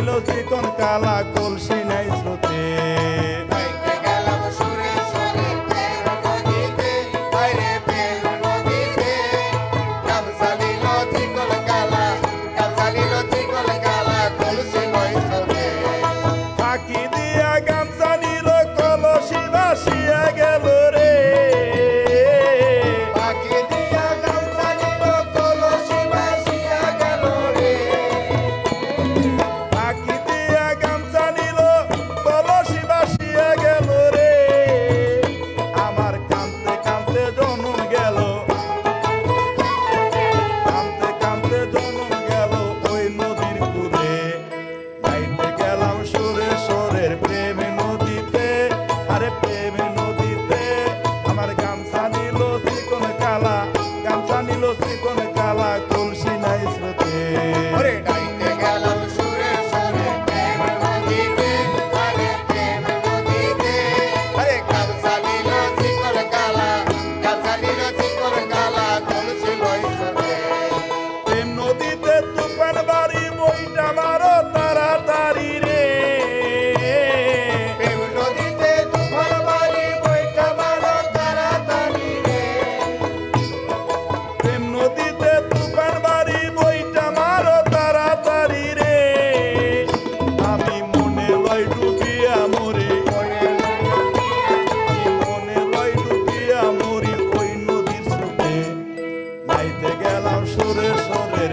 ছিল চিকন কালা ডুবিয়া মরি। মনে লয় ডুবিয়া মরি ওই নদীর স্রোতে। নাইতে গেলাম সুরে সরের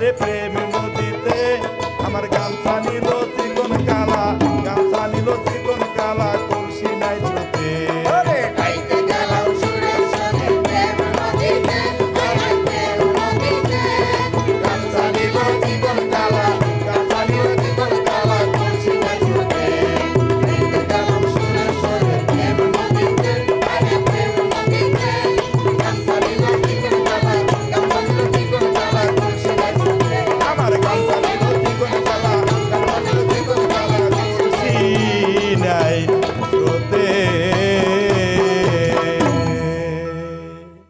प्रेम